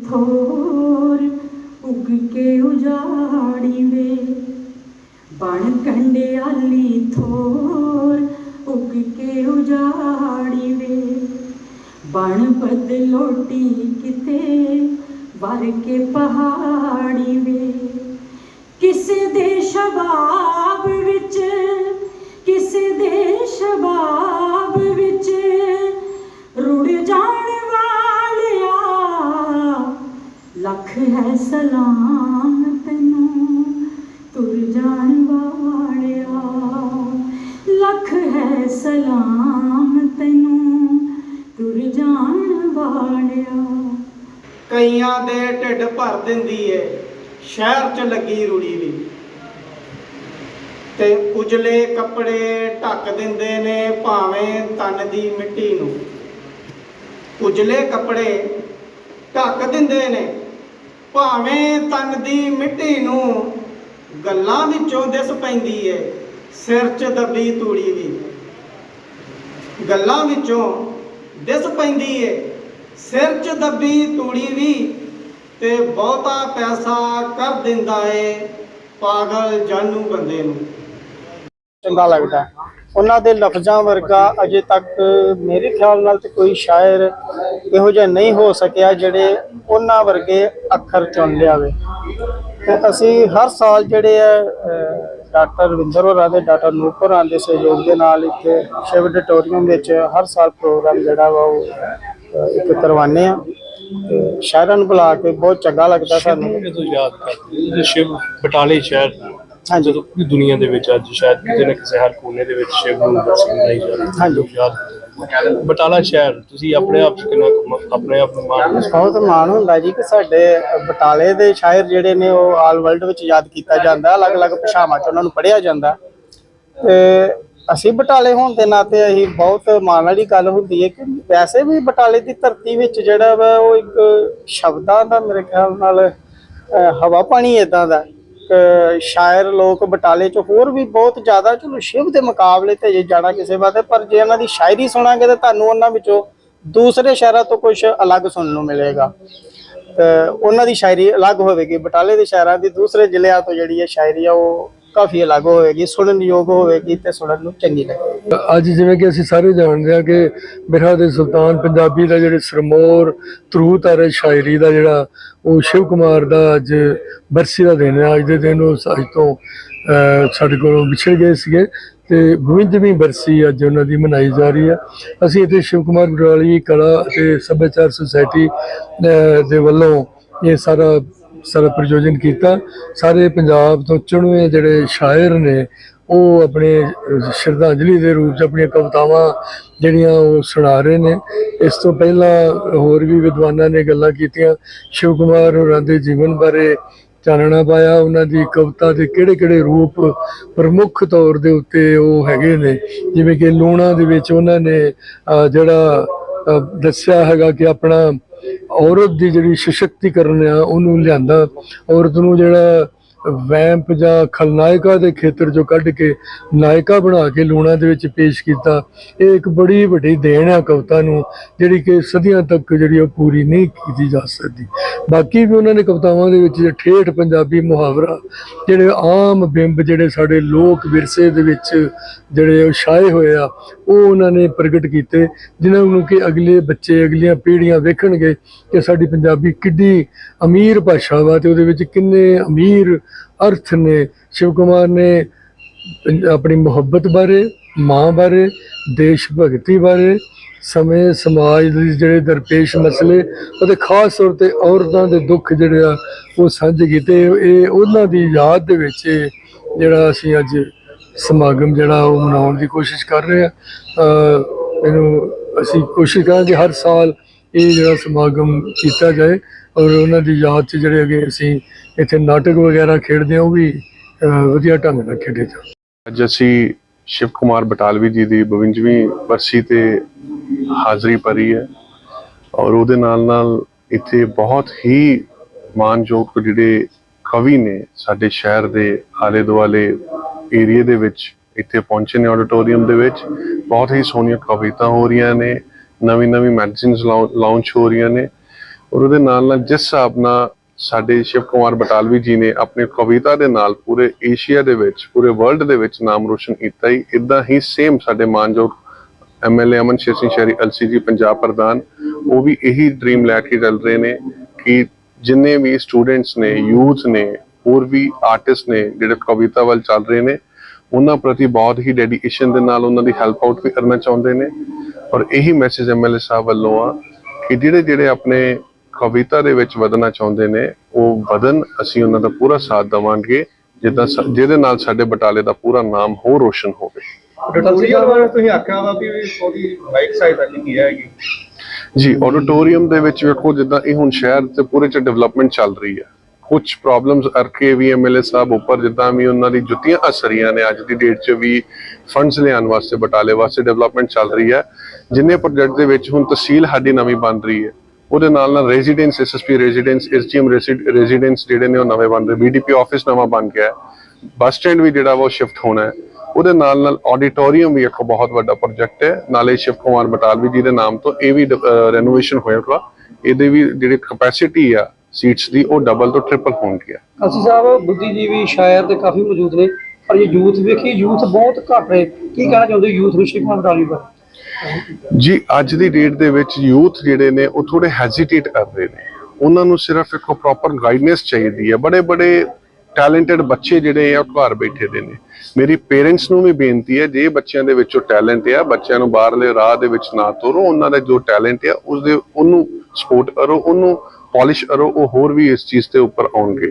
ਥੋਰ ਉੱਗ ਕੇ ਉਜਾੜੀ ਵੇ। ਬਣ ਕੰਡਿਆਲੀ ਥੋਰ ਉੱਗ ਕੇ ਉਜਾੜੀ ਵੇ। ਬਣ ਬਦਲੋਟੀ ਕਿਤੇ ਵਰ ਕੇ ਪਹਾੜੀ ਵੇ। ਕਿਸੇ ਦੇ ਸ਼ਬਾਬ ਵਿੱਚ, ਕਿਸੇ ਦੇ ਸ਼ਬਾਬ ਲੱਖ ਹੈ ਸਲਾਮ ਤੈਨੂੰ, ਤੁਰ ਜਾਣ ਵਾਲਿਆ ਕਈਆਂ ਦੇ ਢਿੱਡ ਭਰ ਦਿੰਦੀ ਏ, ਸ਼ਹਿਰ 'ਚ ਲੱਗੀ ਰੂੜੀ ਵੀ। ਤੇ ਉਜਲੇ ਕੱਪੜੇ ਢੱਕ ਦਿੰਦੇ ਨੇ ਭਾਵੇਂ ਤਨ ਦੀ ਮਿੱਟੀ ਨੂੰ। ਉਜਲੇ ਕੱਪੜੇ ਢੱਕ ਦਿੰਦੇ ਨੇ, ਭਾਵੇਂ ਤਨ ਦੀ ਮਿੱਟੀ ਨੂੰ, ਗੱਲਾਂ ਵਿੱਚੋਂ ਦਿਸ ਪੈਂਦੀ ਏ। ਸਿਰ 'ਚ ਦੱਬੀ ਤੂੜੀ ਵੀ ਗੱਲਾਂ ਵਿੱਚੋਂ ਦਿਸ ਪੈਂਦੀ ਏ, ਸਿਰ 'ਚ ਦੱਬੀ ਤੂੜੀ ਵੀ ਤੇ ਬਹੁਤਾ ਪੈਸਾ ਕਰ ਦਿੰਦਾ ਏ ਪਾਗਲ ਜਾਨੂ ਬੰਦੇ ਨੂੰ। ਚੰਗਾ ਲੱਗਦਾ। ਉਹਨਾਂ ਦੇ ਲਫ਼ਜ਼ਾਂ ਵਰਗਾ ਅਜੇ ਤੱਕ ਮੇਰੇ ਖਿਆਲ ਨਾਲ ਤੇ ਕੋਈ ਸ਼ਾਇਰ ਇਹੋ ਜਿਹਾ ਨਹੀਂ ਹੋ ਸਕਿਆ ਜਿਹੜੇ ਉਹਨਾਂ ਵਰਗੇ ਅੱਖਰ ਚੁਣ ਲਿਆਵੇ। ਤੇ ਅਸੀਂ ਹਰ ਸਾਲ ਜਿਹੜੇ ਹੈ ਡਾਕਟਰ ਰਵਿੰਦਰ ਹੋਰਾਂ ਦੇ ਡਾਕਟਰ ਨੂਰ ਹੋਰਾਂ ਦੇ ਸਹਿਯੋਗ ਦੇ ਨਾਲ ਇੱਥੇ ਸ਼ਿਵ ਆਡੀਟੋਰੀਅਮ ਵਿੱਚ ਹਰ ਸਾਲ ਪ੍ਰੋਗਰਾਮ ਜਿਹੜਾ ਵਾ ਉਹ ਇੱਕ ਕਰਵਾਉਂਦੇ ਆ ਤੇ ਸ਼ਾਇਰਾਂ ਨੂੰ ਬੁਲਾ ਕੇ ਬਹੁਤ ਚੰਗਾ ਲੱਗਦਾ ਸਾਨੂੰ। ਜਦੋਂ ਯਾਦ ਕਰਦੇ ਸ਼ਿਵ ਬਟਾਲੇ ਸ਼ਹਿਰ ਹਾਂਜੀ ਜਦੋਂ ਪੂਰੀ ਦੁਨੀਆ ਦੇ ਵਿੱਚ ਅੱਜ ਸ਼ਾਇਦ ਕਿਤੇ ਨਾ ਕਿਸੇ ਹਰ ਕੋਨੇ ਦੇ ਵਿੱਚ ਸ਼ਿਵ ਨੂੰ ਦਰਸ਼ਨ ਨਹੀਂ ਜਾਂਦੇ ਹਾਂਜੀ। ਲੋਕ ਯਾਦ। ਬਟਾਲਾ ਸ਼ਹਿਰ ਤੁਸੀਂ ਆਪਣੇ ਆਪ 'ਚ ਕਿੰਨਾ ਕੁ ਮ- ਆਪਣੇ ਆਪ ਨੂੰ ਮਾਣ ਬਹੁਤ ਮਾਣ ਹੁੰਦਾ ਜੀ ਕਿ ਸਾਡੇ ਬਟਾਲੇ ਦੇ ਸ਼ਾਇਰ ਜਿਹੜੇ ਨੇ ਉਹ ਆਲ ਵਰਲਡ ਵਿੱਚ ਯਾਦ ਕੀਤਾ ਜਾਂਦਾ ਅਲੱਗ-ਅਲੱਗ ਭਾਸ਼ਾਵਾਂ 'ਚ ਉਹਨਾਂ ਨੂੰ ਪੜ੍ਹਿਆ ਜਾਂਦਾ ਤੇ ਅਸੀਂ ਬਟਾਲੇ ਹੋਣ ਦੇ ਨਾਤੇ ਅਸੀਂ ਬਹੁਤ ਮਾਣ ਵਾਲੀ ਗੱਲ ਹੁੰਦੀ ਹੈ ਕਿ ਵੈਸੇ ਵੀ ਬਟਾਲੇ ਦੀ ਧਰਤੀ ਵਿੱਚ ਜਿਹੜਾ ਵਾ ਉਹ ਇੱਕ ਸ਼ਬਦਾਂ ਦਾ ਮੇਰੇ ਖਿਆਲ ਨਾਲ ਅਹ, ਹਵਾ ਪਾਣੀ ਇਦਾਂ ਦਾ ਸ਼ਾਇਰ ਲੋਕ ਬਟਾਲੇ 'ਚ ਹੋਰ ਵੀ ਬਹੁਤ ਜ਼ਿਆਦਾ ਚਲੋ ਸ਼ਿਵ ਦੇ ਮੁਕਾਬਲੇ ਤੇ ਜੇ ਜਾਣਾ ਕਿਸੇ ਵਾਸਤੇ ਪਰ ਜੇ ਉਹਨਾਂ ਦੀ ਸ਼ਾਇਰੀ ਸੁਣਾਂਗੇ ਤਾਂ ਤੁਹਾਨੂੰ ਉਹਨਾਂ ਵਿੱਚੋਂ ਦੂਸਰੇ ਸ਼ਹਿਰਾਂ ਤੋਂ ਕੁਝ ਅਲੱਗ ਸੁਣਨ ਨੂੰ ਮਿਲੇਗਾ। ਤੇ ਉਹਨਾਂ ਦੀ ਸ਼ਾਇਰੀ ਅਲੱਗ ਹੋਵੇਗੀ, ਬਟਾਲੇ ਦੇ ਸ਼ਹਿਰਾਂ ਦੀ ਦੂਸਰੇ ਜ਼ਿਲ੍ਹਿਆਂ ਤੋਂ ਜਿਹੜੀ ਹੈ ਸ਼ਾਇਰੀ ਆ, ਉਹ ਕਾਫੀ ਅਲੱਗ ਹੋਵੇਗੀ ਸੁਣਨ ਯੋਗ ਹੋਵੇਗੀ ਤੇ ਸੁਣਨ ਨੂੰ ਚੰਗੀ ਲੱਗੇਗੀ। ਅੱਜ ਜਿਵੇਂ ਕਿ ਅਸੀਂ ਸਾਰੇ ਜਾਣਦੇ ਹਾਂ ਕਿ ਬਿਰਹਾ ਦੇ ਸੁਲਤਾਨ ਪੰਜਾਬੀ ਦਾ ਜਿਹੜੇ ਸਰਮੋਰ ਧਰੂਤ ਸ਼ਾਇਰੀ ਦਾ ਜਿਹੜਾ ਉਹ ਸ਼ਿਵ ਕੁਮਾਰ ਦਾ ਅੱਜ ਬਰਸੀ ਦਾ ਦਿਨ ਹੈ। ਅੱਜ ਦੇ ਦਿਨ ਉਹ ਅੱਜ ਤੋਂ ਸਾਡੇ ਕੋਲੋਂ ਵਿਛੜ ਗਏ ਸੀਗੇ ਤੇ 52ਵੀਂ ਬਰਸੀ ਅੱਜ ਉਹਨਾਂ ਦੀ ਮਨਾਈ ਜਾ ਰਹੀ ਹੈ। ਅਸੀਂ ਇੱਥੇ ਸ਼ਿਵ ਕੁਮਾਰ ਗੁਰਾਲੀ ਕਲਾ ਅਤੇ ਸੱਭਿਆਚਾਰ ਸੁਸਾਇਟੀ ਦੇ ਵੱਲੋਂ ਇਹ ਸਾਰਾ ਸਾਰਾ ਪ੍ਰਯੋਜਨ ਕੀਤਾ। ਸਾਰੇ ਪੰਜਾਬ ਤੋਂ ਚੁਣਵੇਂ ਜਿਹੜੇ ਸ਼ਾਇਰ ਨੇ, ਉਹ ਆਪਣੇ ਸ਼ਰਧਾਂਜਲੀ ਦੇ ਰੂਪ 'ਚ ਆਪਣੀਆਂ ਕਵਿਤਾਵਾਂ ਜਿਹੜੀਆਂ ਉਹ ਸੁਣਾ ਰਹੇ ਨੇ। ਇਸ ਤੋਂ ਪਹਿਲਾਂ ਹੋਰ ਵੀ ਵਿਦਵਾਨਾਂ ਨੇ ਗੱਲਾਂ ਕੀਤੀਆਂ। ਸ਼ਿਵ ਕੁਮਾਰ ਹੋਰਾਂ ਦੇ ਜੀਵਨ ਬਾਰੇ ਚਾਨਣਾ ਪਾਇਆ। ਉਹਨਾਂ ਦੀ ਕਵਿਤਾ ਦੇ ਕਿਹੜੇ-ਕਿਹੜੇ ਰੂਪ ਪ੍ਰਮੁੱਖ ਤੌਰ ਦੇ ਉੱਤੇ ਉਹ ਹੈਗੇ ਨੇ। ਜਿਵੇਂ ਕਿ ਲੂਣਾ ਦੇ ਵਿੱਚ ਉਹਨਾਂ ਨੇ ਜਿਹੜਾ ਦੱਸਿਆ ਹੈਗਾ ਕਿ ਆਪਣਾ ਔਰਤ ਦੀ ਜਿਹੜੀ ਸਸ਼ਕਤੀਕਰਨ ਆ ਉਹਨੂੰ ਲਿਆਂਦਾ। ਔਰਤ ਨੂੰ ਜਿਹੜਾ ਵੈਂਪ ਜਾਂ ਖਲਨਾਇਕਾ ਦੇ ਖੇਤਰ ਚੋਂ ਕੱਢ ਕੇ ਨਾਇਕਾ ਬਣਾ ਕੇ ਲੂਣਾ ਦੇ ਵਿੱਚ ਪੇਸ਼ ਕੀਤਾ। ਇਹ ਇੱਕ ਬੜੀ ਵੱਡੀ ਦੇਣ ਆ ਕਵਿਤਾ ਨੂੰ, ਜਿਹੜੀ ਕਿ ਸਦੀਆਂ ਤੱਕ ਜਿਹੜੀ ਉਹ ਪੂਰੀ ਨਹੀਂ ਕੀਤੀ ਜਾ ਸਕਦੀ। ਬਾਕੀ ਵੀ ਉਹਨਾਂ ਨੇ ਕਵਿਤਾਵਾਂ ਦੇ ਵਿੱਚ ਠੇਠ ਪੰਜਾਬੀ ਮੁਹਾਵਰਾ, ਜਿਹੜੇ ਆਮ ਬਿੰਬ, ਜਿਹੜੇ ਸਾਡੇ ਲੋਕ ਵਿਰਸੇ ਦੇ ਵਿੱਚ ਜਿਹੜੇ ਉਹ ਛਾਏ ਹੋਏ ਆ, ਉਹ ਉਹਨਾਂ ਨੇ ਪ੍ਰਗਟ ਕੀਤੇ, ਜਿਨ੍ਹਾਂ ਨੂੰ ਕਿ ਅਗਲੇ ਬੱਚੇ, ਅਗਲੀਆਂ ਪੀੜ੍ਹੀਆਂ ਵੇਖਣਗੇ ਕਿ ਸਾਡੀ ਪੰਜਾਬੀ ਕਿੱਡੀ ਅਮੀਰ ਭਾਸ਼ਾ ਵਾ ਤੇ ਉਹਦੇ ਵਿੱਚ ਕਿੰਨੇ ਅਮੀਰ ਅਰਥ ਨੇ, ਸ਼ਿਵ ਕੁਮਾਰ ਨੇ ਆਪਣੀ ਮੁਹੱਬਤ ਬਾਰੇ, ਮਾਂ ਬਾਰੇ, ਦੇਸ਼ ਭਗਤੀ ਬਾਰੇ, ਸਮੇਂ, ਸਮਾਜ ਦੇ ਜਿਹੜੇ ਦਰਪੇਸ਼ ਮਸਲੇ, ਅਤੇ ਖਾਸ ਤੌਰ ਤੇ ਔਰਤਾਂ ਦੇ ਦੁੱਖ ਜਿਹੜੇ ਆ, ਉਹ ਸਾਂਝੇ ਕੀਤੇ। ਇਹ, ਉਹਨਾਂ ਦੀ ਯਾਦ ਦੇ ਵਿੱਚ ਜਿਹੜਾ ਅਸੀਂ ਅੱਜ ਸਮਾਗਮ ਜਿਹੜਾ ਉਹ ਮਨਾਉਣ ਦੀ ਕੋਸ਼ਿਸ਼ ਕਰ ਰਹੇ ਆ ਅਹ, ਇਹਨੂੰ ਅਸੀਂ ਕੋਸ਼ਿਸ਼ ਕਰਾਂਗੇ ਹਰ ਸਾਲ ਇਹ ਜਿਹੜਾ ਸਮਾਗਮ ਕੀਤਾ ਜਾਏ ਔਰ ਉਹਨਾਂ ਦੀ ਯਾਦ 'ਚ ਜਿਹੜੇ ਅਗੇ ਅਸੀਂ ਇੱਥੇ ਨਾਟਕ ਵਗੈਰਾ ਖੇਡਦੇ ਹਾਂ, ਉਹ ਵੀ ਵਧੀਆ ਢੰਗ ਨਾਲ ਖੇਡੇ ਜਾਣ। ਅੱਜ ਅਸੀਂ ਸ਼ਿਵ ਕੁਮਾਰ ਬਟਾਲਵੀ ਜੀ ਦੀ 52ਵੀਂ ਬਰਸੀ ਤੇ ਹਾਜ਼ਰੀ ਭਰੀ ਹੈ ਔਰ ਉਹਦੇ ਨਾਲ ਨਾਲ ਇੱਥੇ ਬਹੁਤ ਹੀ ਮਾਨਯੋਗ ਜਿਹੜੇ ਕਵੀ ਨੇ ਸਾਡੇ ਸ਼ਹਿਰ ਦੇ ਆਲੇ ਦੁਆਲੇ ਏਰੀਏ ਦੇ ਵਿੱਚ ਇੱਥੇ ਪਹੁੰਚੇ ਨੇ, ਆਡੀਟੋਰੀਅਮ ਦੇ ਵਿੱਚ। ਬਹੁਤ ਹੀ ਸੋਹਣੀਆਂ ਕਵਿਤਾ ਹੋ ਰਹੀਆਂ ਨੇ। ਨਵੀਂ ਨਵੀਂ ਮੈਗਜ਼ੀਨਸ ਲਾਂਚ ਹੋ ਰਹੀਆਂ ਨੇ। ਔਰ ਉਹਦੇ ਨਾਲ ਨਾਲ ਜਿਸ ਹਿਸਾਬ ਨਾਲ ਸਾਡੇ ਸ਼ਿਵ ਕੁਮਾਰ ਬਟਾਲਵੀ ਜੀ ਨੇ ਆਪਣੀ ਕਵਿਤਾ ਦੇ ਨਾਲ ਪੂਰੇ ਏਸ਼ੀਆ ਦੇ ਵਿੱਚ, ਪੂਰੇ ਵਰਲਡ ਦੇ ਵਿੱਚ ਨਾਮ ਰੋਸ਼ਨ ਕੀਤਾ ਹੀ ਇਦਾਂ ਹੀ ਸੇਮ ਸਾਡੇ ਮਾਨਯੋਗ ਐਮਐਲਏ ਅਮਨ ਸ਼ੇਰ ਸਿੰਘ ਸ਼ਹਿਰੀ ਅਲਸੀ ਜੀ ਪੰਜਾਬ ਪ੍ਰਧਾਨ, ਉਹ ਵੀ ਇਹੀ ਡ੍ਰੀਮ ਲੈ ਕੇ ਚੱਲ ਰਹੇ ਨੇ ਕਿ ਜਿੰਨੇ ਵੀ ਸਟੂਡੈਂਟਸ ਨੇ ਯੂਥ ਨੇ, ਹੋਰ ਵੀ ਆਰਟਿਸਟ ਨੇ ਜਿਹੜੇ ਕਵਿਤਾ ਵੱਲ ਚੱਲ ਰਹੇ ਨੇ, ਉਹਨਾਂ ਪ੍ਰਤੀ ਬਹੁਤ ਹੀ ਡੈਡੀਕੇਸ਼ਨ ਦੇ ਨਾਲ ਉਹਨਾਂ ਦੀ ਹੈਲਪ ਆਊਟ ਵੀ ਕਰਨਾ ਚਾਹੁੰਦੇ ਨੇ। ਔਰ ਇਹੀ ਮੈਸੇਜ ਐਮਐਲਏ ਸਾਹਿਬ ਵੱਲੋਂ ਆ ਕਿ ਜਿਹੜੇ ਜਿਹੜੇ ਆਪਣੇ ਕਵਿਤਾ ਦੇ ਵਿੱਚ ਵਧਣਾ ਚਾਹੁੰਦੇ ਨੇ ਉਹ ਵਧਨ ਅਸੀਂ ਉਹਨਾਂ ਦਾ ਪੂਰਾ ਸਾਥ ਦੇਵਾਂਗੇ ਜਿੱਦਾਂ ਜਿਹਦੇ ਨਾਲ ਸਾਡੇ ਬਟਾਲੇ ਦਾ ਪੂਰਾ ਨਾਮ ਹੋਰ ਰੋਸ਼ਨ ਹੋਵੇ। ਜੀ ਆਡੀਟੋਰੀਅਮ ਦੇ ਵਿੱਚ ਵੇਖੋ ਜਿੱਦਾਂ ਇਹ ਹੁਣ ਸ਼ਹਿਰ ਤੇ ਪੂਰੇ ਚ ਡਿਵੈਲਪਮੈਂਟ ਚੱਲ ਰਹੀ ਹੈ। ਕੁਝ ਪ੍ਰੋਬਲਮਸ ਅਰਕੇ ਵੀ ਐਮਐਲਏ ਸਾਹਿਬ ਉੱਪਰ, ਜਿੱਦਾਂ ਵੀ ਉਹਨਾਂ ਦੀ ਜੁੱਤੀਆਂ ਅਸਰੀਆਂ ਨੇ ਅੱਜ ਦੀ ਡੇਟ 'ਚ ਵੀ ਫੰਡਸ ਲਿਆਉਣ ਵਾਸਤੇ, ਬਟਾਲੇ ਵਾਸਤੇ ਡਿਵੈਲਪਮੈਂਟ ਚੱਲ ਰਹੀ ਹੈ। ਜਿੰਨੇ ਪ੍ਰੋਜੈਕਟ ਦੇ ਵਿੱਚ ਹੁਣ ਤਹਿਸੀਲ ਸਾਡੀ ਨਵੀਂ ਬਣ ਰਹੀ ਹੈ, ਉਹਦੇ ਨਾਲ ਨਾਲ residence SSP residence SGM residence ਜਿਹੜੇ ਨੇ ਉਹ ਨਵੇਂ ਬਣ ਰਹੇ ਬੀਡੀਪੀ ਆਫਿਸ ਨਵਾਂ ਬਣ ਗਿਆ ਹੈ। ਬੱਸ ਸਟੈਂਡ ਵੀ ਜਿਹੜਾ ਵਾ ਉਹ ਸ਼ਿਫਟ ਹੋਣਾ ਹੈ। ਉਹਦੇ ਨਾਲ ਨਾਲ ਆਡੀਟੋਰੀਅਮ ਵੀ ਇੱਕ ਬਹੁਤ ਵੱਡਾ ਪ੍ਰੋਜੈਕਟ ਹੈ। ਨਾਲੇ ਸ਼ਿਵ ਕੁਮਾਰ ਬਟਾਲਵੀ ਜੀ ਦੇ ਨਾਮ ਤੋਂ ਇਹ ਵੀ ਰੈਨੋਵੇਸ਼ਨ ਹੋਇਆ ਇਹਦੇ ਵੀ ਜਿਹੜੀ ਕਪੈਸਿਟੀ ਆ ਸੀਟਸ ਦੀ ਉਹ ਡਬਲ ਤੋਂ ਟ੍ਰਿਪਲ ਹੋਣਗੀ ਅਸੀਂ ਸਾਹਿਬ ਬੁੱਧੀਜੀਵੀ ਸ਼ਾਇਰ ਤੇ ਕਾਫੀ ਮੌਜੂਦ ਨੇ ਪਰ ਜੇ ਯੂਥ ਵੇਖੀ ਯੂਥ ਬਹੁਤ ਘੱਟ ਰਹੇ ਕੀ ਕਹਿਣਾ ਚਾਹੁੰਦੇ ਯੂਥ ਨੂੰ ਸ਼ਿਵ ਕੁਮਾਰ ਬਟਾਲਵੀ ਬਾਰੇ ਜੀ ਅੱਜ ਦੀ ਡੇਟ ਦੇ ਵਿੱਚ ਯੂਥ ਜਿਹੜੇ ਨੇ ਉਹ ਥੋੜੇ ਹੈਜ਼ਿਟੇਟ ਕਰ ਰਹੇ ਨੇ। ਉਹਨਾਂ ਨੂੰ ਸਿਰਫ ਇੱਕ ਪ੍ਰੋਪਰ ਗਾਈਡਨੈਸ ਚਾਹੀਦੀ ਹੈ। ਬੜੇ ਬੜੇ ਟੈਲੈਂਟਡ ਬੱਚੇ ਜਿਹੜੇ ਆ ਘਰ ਬੈਠੇ ਦੇ ਨੇ। ਮੇਰੀ ਪੇਰੈਂਟਸ ਨੂੰ ਵੀ ਬੇਨਤੀ ਹੈ ਜੇ ਬੱਚਿਆਂ ਦੇ ਵਿੱਚੋਂ ਟੈਲੈਂਟ ਆ ਬੱਚਿਆਂ ਨੂੰ ਬਾਹਰਲੇ ਰਾਹ ਦੇ ਵਿੱਚ ਨਾ ਤੋਰੋ। ਉਹਨਾਂ ਦਾ ਜੋ ਟੈਲੈਂਟ ਆ ਉਸ ਦੇ ਉਹਨੂੰ ਸਪੋਰਟ ਕਰੋ। ਉਹਨੂੰ ਪਾਲਿਸ਼ ਕਰੋ ਉਹ ਹੋਰ ਵੀ ਇਸ ਚੀਜ਼ ਤੇ ਉੱਪਰ ਆਉਣਗੇ।